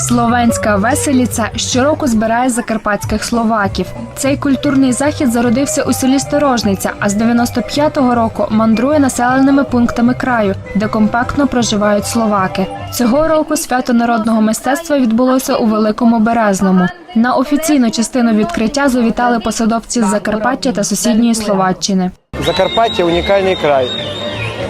Словенська веселіця щороку збирає закарпатських словаків. Цей культурний захід зародився у селі Сторожниця, а з 95-го року мандрує населеними пунктами краю, де компактно проживають словаки. Цього року свято народного мистецтва відбулося у Великому Березному. На офіційну частину відкриття завітали посадовці з Закарпаття та сусідньої Словаччини. Закарпаття унікальний край,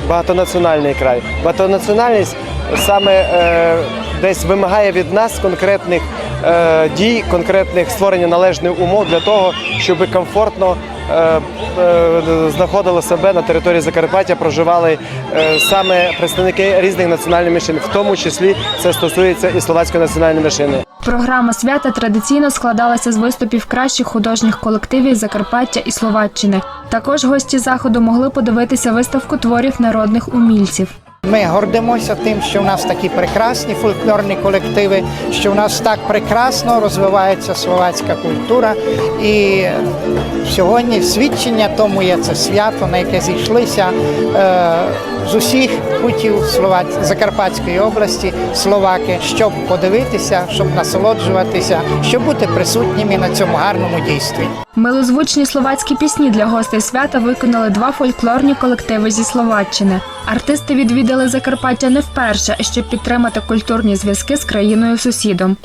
багатонаціональний край. Багатонаціональність саме е, десь вимагає від нас конкретних е, дій, конкретних створення належних умов для того, щоб комфортно е, е, знаходили себе на території Закарпаття, проживали е, саме представники різних національних меншин, в тому числі це стосується і словацької національної меншини. Програма свята традиційно складалася з виступів кращих художніх колективів Закарпаття і Словаччини. Також гості заходу могли подивитися виставку творів народних умільців. Ми гордимося тим, що в нас такі прекрасні фольклорні колективи, що в нас так прекрасно розвивається словацька культура. І сьогодні свідчення тому є це свято, на яке зійшлися е, з усіх кутів Словаc- Закарпатської області словаки, щоб подивитися, щоб насолоджуватися, щоб бути присутніми на цьому гарному дійстві. Милозвучні словацькі пісні для гостей свята виконали два фольклорні колективи зі Словаччини. Артисти відвідали Закарпаття не вперше, щоб підтримати культурні зв'язки з країною сусідом.